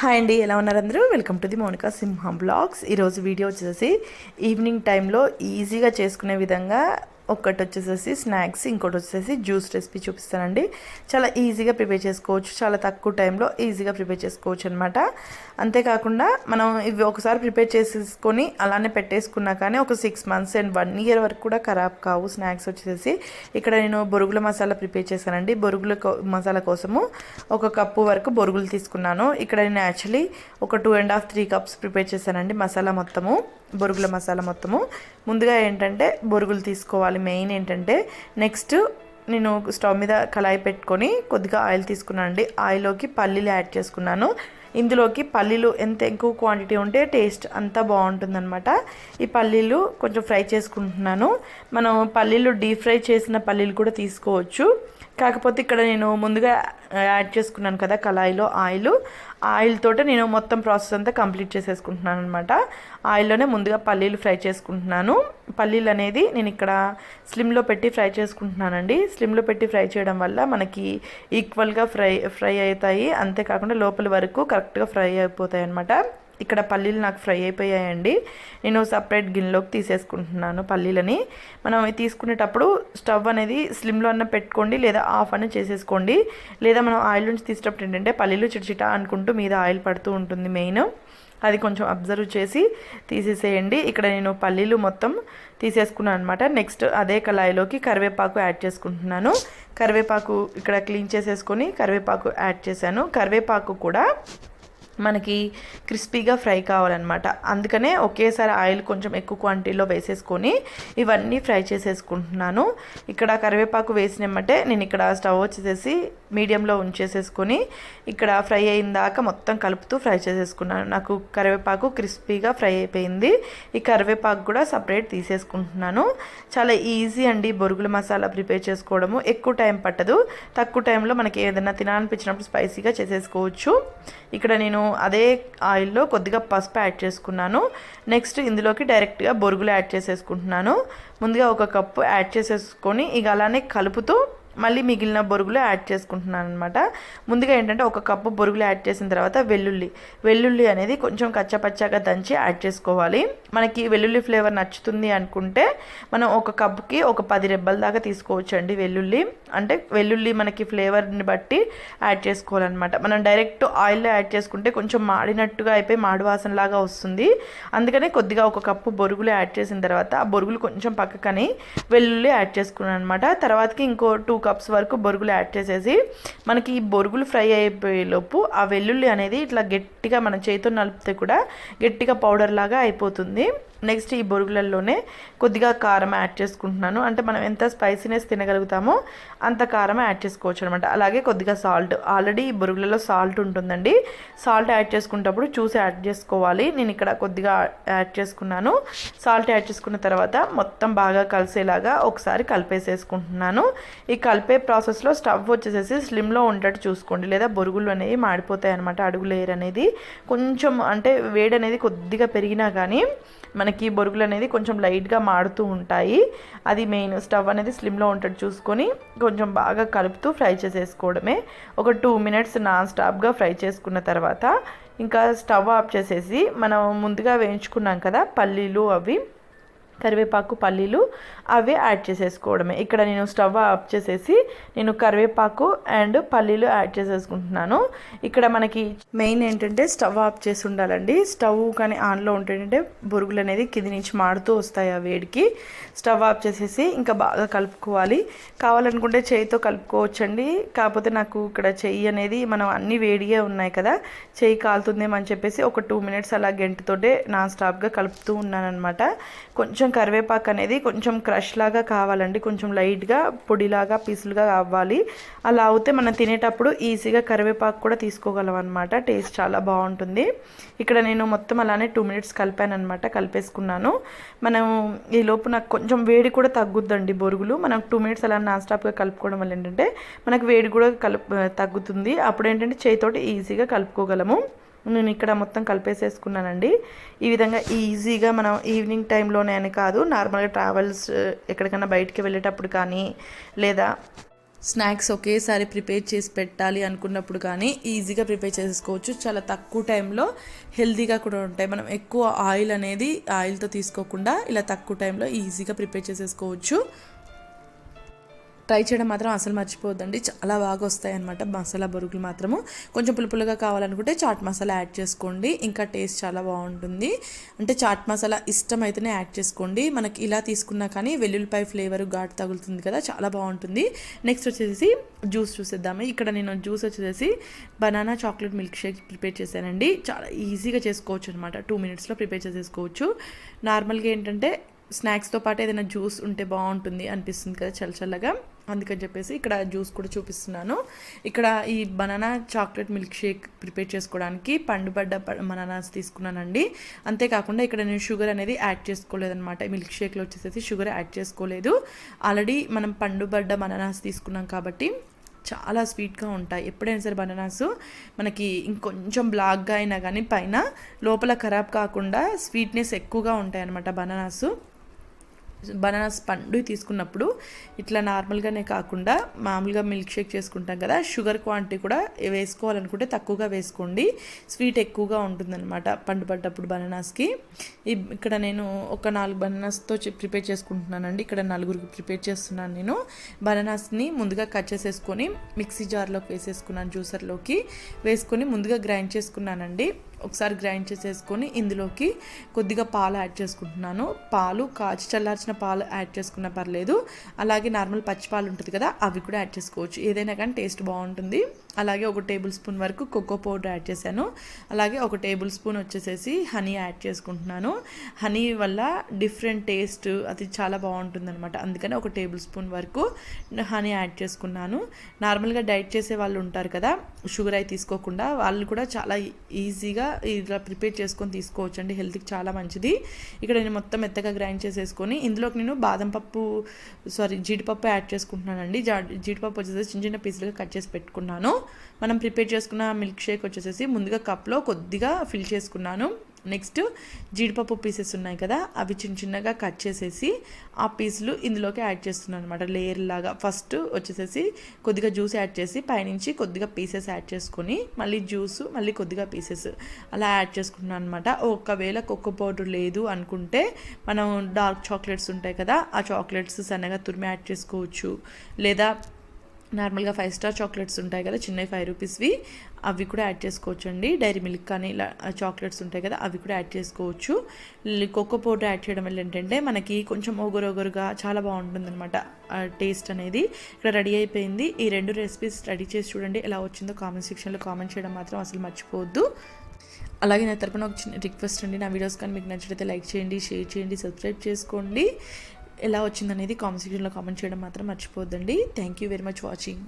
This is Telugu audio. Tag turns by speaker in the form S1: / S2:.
S1: హాయ్ అండి ఎలా ఉన్నారు అందరూ? వెల్కమ్ టు ది మౌనికా సింహం బ్లాగ్స్ ఈరోజు వీడియో వచ్చేసి ఈవినింగ్ టైంలో ఈజీగా చేసుకునే విధంగా ఒకటి వచ్చేసేసి స్నాక్స్ ఇంకోటి వచ్చేసి జ్యూస్ రెసిపీ చూపిస్తానండి. చాలా ఈజీగా ప్రిపేర్ చేసుకోవచ్చు. చాలా తక్కువ టైంలో ఈజీగా ప్రిపేర్ చేసుకోవచ్చు అనమాట అంతేకాకుండా మనం ఇవి ఒకసారి ప్రిపేర్ చేసేసుకొని అలానే పెట్టేసుకున్నా కానీ ఒక six months and one year వరకు కూడా ఖరాబ్ కావు స్నాక్స్ వచ్చేసి ఇక్కడ నేను బొరుగుల మసాలా ప్రిపేర్ చేశానండి. బొరుగుల కో- మసాలా కోసము ఒక కప్పు వరకు బొరుగులు తీసుకున్నాను. ఇక్కడ నేను యాక్చువల్లీ ఒక two and half three cups prepare చేశానండి మసాలా మొత్తము. బొరుగుల మసాలా మొత్తము. ముందుగా ఏంటంటే బొరుగులు తీసుకోవాలి. మెయిన్ ఏంటంటే నెక్స్ట్ నేను స్టవ్ మీద కళాయి పెట్టుకొని కొద్దిగా ఆయిల్ తీసుకున్నానండి ఆయిల్లోకి పల్లీలు యాడ్ చేసుకున్నాను. ఇందులోకి పల్లీలు ఎంత ఎక్కువ క్వాంటిటీ ఉంటే టేస్ట్ అంతా బాగుంటుందన్నమాట. ఈ పల్లీలు కొంచెం ఫ్రై చేసుకుంటున్నాను. మనం పల్లీలు డీప్ ఫ్రై చేసిన పల్లీలు కూడా తీసుకోవచ్చు. కాకపోతే ఇక్కడ నేను ముందుగా యాడ్ చేసుకున్నాను కదా కళాయిలో ఆయిల్. ఆయిల్ తోటే నేను మొత్తం ప్రాసెస్ అంతా కంప్లీట్ చేసేసుకుంటున్నాను అనమాట ఆయిల్లోనే ముందుగా పల్లీలు ఫ్రై చేసుకుంటున్నాను. పల్లీలు అనేది నేను ఇక్కడ స్లిమ్లో పెట్టి ఫ్రై చేసుకుంటున్నానండి. స్లిమ్లో పెట్టి ఫ్రై చేయడం వల్ల మనకి ఈక్వల్గా ఫ్రై ఫ్రై అవుతాయి. అంతేకాకుండా లోపల వరకు కరెక్ట్గా ఫ్రై అయిపోతాయి అనమాట ఇక్కడ పల్లీలు నాకు ఫ్రై అయిపోయాయండి. నేను సపరేట్ గిన్నెలోకి తీసేసుకుంటున్నాను పల్లీలని. మనం అవి తీసుకునేటప్పుడు స్టవ్ అనేది స్లిమ్లో అన్న పెట్టుకోండి లేదా ఆఫ్ అన్న చేసేసుకోండి. లేదా మనం ఆయిల్ నుంచి తీసేటప్పుడు ఏంటంటే పల్లీలు చిటచిట అనుకుంటూ మీద ఆయిల్ పడుతూ ఉంటుంది మెయిన్. అది కొంచెం అబ్జర్వ్ చేసి తీసేసేయండి. ఇక్కడ నేను పల్లీలు మొత్తం తీసేసుకున్నాను అనమాట నెక్స్ట్ అదే కళాయిలోకి కరివేపాకు యాడ్ చేసుకుంటున్నాను. కరివేపాకు ఇక్కడ క్లీన్ చేసేసుకొని కరివేపాకు యాడ్ చేశాను. కరివేపాకు కూడా మనకి క్రిస్పీగా ఫ్రై కావాలన్నమాట. అందుకనే ఒకేసారి ఆయిల్ కొంచెం ఎక్కువ క్వాంటిటీలో వేసేసుకొని ఇవన్నీ ఫ్రై చేసేసుకుంటున్నాను. ఇక్కడ కరివేపాకు వేసినమ్మటే నేను ఇక్కడ స్టవ్ వచ్చేసేసి మీడియంలో ఉంచేసేసుకొని ఇక్కడ ఫ్రై అయిన దాకా మొత్తం కలుపుతూ ఫ్రై చేసేసుకున్నాను. నాకు కరివేపాకు క్రిస్పీగా ఫ్రై అయిపోయింది. ఈ కరివేపాకు కూడా సపరేట్ తీసేసుకుంటున్నాను. చాలా ఈజీ అండి బొరుగుల మసాలా ప్రిపేర్ చేసుకోవడము. ఎక్కువ టైం పట్టదు. తక్కువ టైంలో మనకి ఏదైనా తినాలనిపించినప్పుడు స్పైసీగా చేసేసుకోవచ్చు. ఇక్కడ నేను అదే ఆయిల్లో కొద్దిగా పసుపు యాడ్ చేసుకున్నాను. నెక్స్ట్ ఇందులోకి డైరెక్ట్గా బొరుగులు యాడ్ చేసేసుకుంటున్నాను. ముందుగా ఒక కప్పు యాడ్ చేసేసుకొని ఇక అలానే కలుపుతూ మళ్ళీ మిగిలిన బొరుగులు యాడ్ చేసుకుంటున్నాను అనమాట ముందుగా ఏంటంటే ఒక కప్పు బొరుగులు యాడ్ చేసిన తర్వాత వెల్లుల్లి. వెల్లుల్లి అనేది కొంచెం కచ్చపచ్చగా దంచి యాడ్ చేసుకోవాలి. మనకి వెల్లుల్లి ఫ్లేవర్ నచ్చుతుంది అనుకుంటే మనం ఒక కప్పుకి ఒక పది రెబ్బల దాకా తీసుకోవచ్చు అండి వెల్లుల్లి. అంటే వెల్లుల్లి మనకి ఫ్లేవర్ని బట్టి యాడ్ చేసుకోవాలన్నమాట. మనం డైరెక్ట్ ఆయిల్లో యాడ్ చేసుకుంటే కొంచెం మాడినట్టుగా అయిపోయి మాడు లాగా వస్తుంది. అందుకనే కొద్దిగా ఒక కప్పు బొరుగులు యాడ్ చేసిన తర్వాత ఆ బొరుగులు కొంచెం పక్కకని వెల్లుల్లి యాడ్ చేసుకున్నాను అనమాట తర్వాతకి ఇంకో టూ కప్ కప్స్ వరకు బొరుగులు యాడ్ చేసేసి మనకి ఈ బొరుగులు ఫ్రై అయిపోయే లోపు ఆ వెల్లుల్లి అనేది ఇట్లా గట్టిగా మన చేతితో నలిపితే కూడా గట్టిగా పౌడర్ లాగా అయిపోతుంది. నెక్స్ట్ ఈ బొరుగులలోనే కొద్దిగా కారం యాడ్ చేసుకుంటున్నాను. అంటే మనం ఎంత స్పైసీనెస్ తినగలుగుతామో అంత కారం యాడ్ చేసుకోవచ్చు అనమాట అలాగే కొద్దిగా సాల్ట్. ఆల్రెడీ ఈ బొరుగులలో సాల్ట్ ఉంటుందండి. సాల్ట్ యాడ్ చేసుకునేటప్పుడు చూసి యాడ్ చేసుకోవాలి. నేను ఇక్కడ కొద్దిగా యాడ్ చేసుకున్నాను. సాల్ట్ యాడ్ చేసుకున్న తర్వాత మొత్తం బాగా కలిసేలాగా ఒకసారి కలిపేసేసుకుంటున్నాను. ఈ కలిపే ప్రాసెస్లో స్టవ్ వచ్చేసేసి స్లిమ్లో ఉండేట్టు చూసుకోండి. లేదా బొరుగులు అనేవి మాడిపోతాయి అనమాట అడుగు లేయర్ అనేది కొంచెం అంటే వేడి అనేది కొద్దిగా పెరిగినా కానీ మన మనకి బొరుగులు అనేది కొంచెం లైట్గా మాడుతూ ఉంటాయి. అది మెయిన్ స్టవ్ అనేది స్లిమ్లో ఉంటుంది చూసుకొని కొంచెం బాగా కలుపుతూ ఫ్రై చేసేసుకోవడమే. ఒక టూ మినిట్స్ నాన్ స్టాప్గా ఫ్రై చేసుకున్న తర్వాత ఇంకా స్టవ్ ఆఫ్ చేసేసి మనం ముందుగా వేయించుకున్నాం కదా పల్లీలు అవి కరివేపాకు పల్లీలు అవే యాడ్ చేసేసుకోవడమే. ఇక్కడ నేను స్టవ్ ఆఫ్ చేసేసి నేను కరివేపాకు అండ్ పల్లీలు యాడ్ చేసేసుకుంటున్నాను. ఇక్కడ మనకి మెయిన్ ఏంటంటే స్టవ్ ఆఫ్ చేసి ఉండాలండి. స్టవ్ కానీ ఆన్లో ఉంటేంటే బొరుగులు అనేది కింది నుంచి మాడుతూ వస్తాయి ఆ వేడికి. స్టవ్ ఆఫ్ చేసేసి ఇంకా బాగా కలుపుకోవాలి. కావాలనుకుంటే చేయితో కలుపుకోవచ్చండి. కాకపోతే నాకు ఇక్కడ చెయ్యి అనేది మనం అన్ని వేడిగా ఉన్నాయి కదా. చెయ్యి కాలుతుందేమని చెప్పేసి ఒక టూ మినిట్స్ అలా గంటతోటే నాన్ స్టాప్గా కలుపుతూ ఉన్నానమాట కొంచెం కొంచెం కరివేపాకు అనేది కొంచెం క్రష్ లాగా కావాలండి. కొంచెం లైట్గా పొడిలాగా పీసులుగా అవ్వాలి. అలా అవుతే మనం తినేటప్పుడు ఈజీగా కరివేపాకు కూడా తీసుకోగలం అనమాట టేస్ట్ చాలా బాగుంటుంది. ఇక్కడ నేను మొత్తం అలానే టూ మినిట్స్ కలిపాను అనమాట కలిపేసుకున్నాను. మనం ఈ లోపు నాకు కొంచెం వేడి కూడా తగ్గుద్దండి బొరుగులు. మనం టూ మినిట్స్ అలా నాన్ స్టాప్గా కలుపుకోవడం వల్ల ఏంటంటే మనకు వేడి కూడా కలుపు తగ్గుతుంది. అప్పుడు ఏంటంటే చేతితోటి ఈజీగా కలుపుకోగలము. నేను ఇక్కడ మొత్తం కలిపేసేసుకున్నానండి. ఈ విధంగా ఈజీగా మనం ఈవినింగ్ టైంలోనే అని కాదు నార్మల్గా ట్రావెల్స్ ఎక్కడికైనా బయటికి వెళ్ళేటప్పుడు కానీ లేదా స్నాక్స్ ఒకేసారి ప్రిపేర్ చేసి పెట్టాలి అనుకున్నప్పుడు కానీ ఈజీగా ప్రిపేర్ చేసుకోవచ్చు చాలా తక్కువ టైంలో హెల్తీగా కూడా ఉంటాయి. మనం ఎక్కువ ఆయిల్ అనేది ఆయిల్తో తీసుకోకుండా ఇలా తక్కువ టైంలో ఈజీగా ప్రిపేర్ చేసేసుకోవచ్చు. ట్రై చేయడం మాత్రం అసలు మర్చిపోద్దండి చాలా బాగా వస్తాయన్నమాట మసాలా బొరుగులు మాత్రము. కొంచెం పులుపులుగా కావాలనుకుంటే చాట్ మసాలా యాడ్ చేసుకోండి. ఇంకా టేస్ట్ చాలా బాగుంటుంది. అంటే చాట్ మసాలా ఇష్టం అయితేనే యాడ్ చేసుకోండి. మనకి ఇలా తీసుకున్నా కానీ వెల్లుల్లిపాయ ఫ్లేవర్ ఘాటు తగులుతుంది కదా చాలా బాగుంటుంది. నెక్స్ట్ వచ్చేసి జ్యూస్ చూసేద్దాము. ఇక్కడ నేను జ్యూస్ వచ్చేసి banana chocolate milk shake prepare చేశానండి. చాలా ఈజీగా చేసుకోవచ్చు అనమాట టూ మినిట్స్లో ప్రిపేర్ చేసేసుకోవచ్చు. నార్మల్గా ఏంటంటే స్నాక్స్తో పాటు ఏదైనా జ్యూస్ ఉంటే బాగుంటుంది అనిపిస్తుంది కదా చల్ల చల్లగా. అందుకని చెప్పేసి ఇక్కడ జ్యూస్ కూడా చూపిస్తున్నాను. ఇక్కడ ఈ banana chocolate milk shake prepare చేసుకోవడానికి పండుబడ్డ బనానాస్ తీసుకున్నానండి. అంతేకాకుండా ఇక్కడ నేను షుగర్ అనేది యాడ్ చేసుకోలేదన్నమాట. మిల్క్ షేక్లో వచ్చేసి షుగర్ యాడ్ చేసుకోలేదు. ఆల్రెడీ మనం పండుబడ్డ బనానాస్ తీసుకున్నాం కాబట్టి చాలా స్వీట్గా ఉంటాయి. ఎప్పుడైనా సరే బనానాస్ మనకి ఇంకొంచెం బ్లాక్గా అయినా కానీ పైన లోపల ఖరాబ్ కాకుండా స్వీట్నెస్ ఎక్కువగా ఉంటాయి అన్నమాట బనానాస్. బనానాస్ పండు తీసుకున్నప్పుడు ఇట్లా నార్మల్గానే కాకుండా మామూలుగా మిల్క్ షేక్ చేసుకుంటాం కదా షుగర్ క్వాంటిటీ కూడా వేసుకోవాలనుకుంటే తక్కువగా వేసుకోండి. స్వీట్ ఎక్కువగా ఉంటుందన్నమాట పండు పడ్డప్పుడు బనానాస్కి. ఇక్కడ నేను ఒక నాలుగు బనానాస్తో ప్రిపేర్ చేసుకుంటున్నానండి. ఇక్కడ నలుగురికి ప్రిపేర్ చేస్తున్నాను నేను. బనానాస్ని ముందుగా కట్ చేసేసుకొని మిక్సీ జార్లోకి వేసేసుకున్నాను జ్యూసర్లోకి వేసుకొని ముందుగా గ్రైండ్ చేసుకున్నానండి. ఒకసారి గ్రైండ్ చేసేసుకొని ఇందులోకి కొద్దిగా పాలు యాడ్ చేసుకుంటున్నాను. పాలు కాచి చల్లార్చిన పాలు యాడ్ చేసుకున్న పర్లేదు. అలాగే నార్మల్ పచ్చి పాలు ఉంటుంది కదా అవి కూడా యాడ్ చేసుకోవచ్చు. ఏదైనా కానీ టేస్ట్ బాగుంటుంది. అలాగే ఒక టేబుల్ స్పూన్ వరకు కోకో పౌడర్ యాడ్ చేశాను. అలాగే ఒక టేబుల్ స్పూన్ వచ్చేసేసి హనీ యాడ్ చేసుకుంటున్నాను. హనీ వల్ల డిఫరెంట్ టేస్ట్ అది చాలా బాగుంటుంది అనమాట అందుకని ఒక టేబుల్ స్పూన్ వరకు హనీ యాడ్ చేసుకున్నాను. నార్మల్గా డైట్ చేసే వాళ్ళు ఉంటారు కదా షుగర్ అయి తీసుకోకుండా వాళ్ళు కూడా చాలా ఈజీగా ఇలా ప్రిపేర్ చేసుకొని తీసుకోవచ్చు అండి హెల్త్కి చాలా మంచిది. ఇక్కడ నేను మొత్తం మెత్తగా గ్రైండ్ చేసేసుకొని ఇందులోకి నేను బాదం పప్పు సారీ జీడిపప్పు యాడ్ చేసుకుంటున్నానండి. జీడిపప్పు వచ్చేసి చిన్న చిన్న పీసులుగా కట్ చేసి పెట్టుకున్నాను. మనం ప్రిపేర్ చేసుకున్న మిల్క్ షేక్ వచ్చేసి ముందుగా కప్లో కొద్దిగా ఫిల్ చేసుకున్నాను. నెక్స్ట్ జీడిపప్పు పీసెస్ ఉన్నాయి కదా అవి చిన్న చిన్నగా కట్ చేసేసి ఆ పీసులు ఇందులోకి యాడ్ చేస్తున్నాను అనమాట లేయర్ లాగా. ఫస్ట్ వచ్చేసేసి కొద్దిగా జ్యూస్ యాడ్ చేసి పైనుంచి కొద్దిగా పీసెస్ యాడ్ చేసుకొని మళ్ళీ జ్యూస్ మళ్ళీ కొద్దిగా పీసెస్ అలా యాడ్ చేసుకుంటున్నాను అనమాట ఒకవేళ కొక్క పౌడర్ లేదు అనుకుంటే మనం డార్క్ చాక్లెట్స్ ఉంటాయి కదా ఆ చాక్లెట్స్ సన్నగా తురిమి యాడ్ చేసుకోవచ్చు. లేదా నార్మల్గా ఫైవ్ స్టార్ చాక్లెట్స్ ఉంటాయి కదా చిన్నవి ఫైవ్ రూపీస్వి. అవి కూడా యాడ్ చేసుకోవచ్చు అండి డైరీ మిల్క్ కానీ ఇలా చాక్లెట్స్ ఉంటాయి కదా అవి కూడా యాడ్ చేసుకోవచ్చు. కోకో పౌడర్ యాడ్ చేయడం వల్ల ఏంటంటే మనకి కొంచెం ఒగరు ఒగరుగా చాలా బాగుంటుంది అనమాట టేస్ట్ అనేది. ఇక్కడ రెడీ అయిపోయింది. ఈ రెండు రెసిపీస్ రెడీ చేసి చూడండి ఎలా వచ్చిందో కామెంట్ సెక్షన్లో కామెంట్ చేయడం మాత్రం అసలు మర్చిపోవద్దు. అలాగే నా తరపున ఒక చిన్న రిక్వెస్ట్ అండి నా వీడియోస్ కానీ మీకు నచ్చితే లైక్ చేయండి షేర్ చేయండి సబ్స్క్రైబ్ చేసుకోండి. ఎలా వచ్చిందనేది కామెంట్ సెక్షన్లో కామెంట్ చేయడం మాత్రం మర్చిపోద్దండి thank you very much watching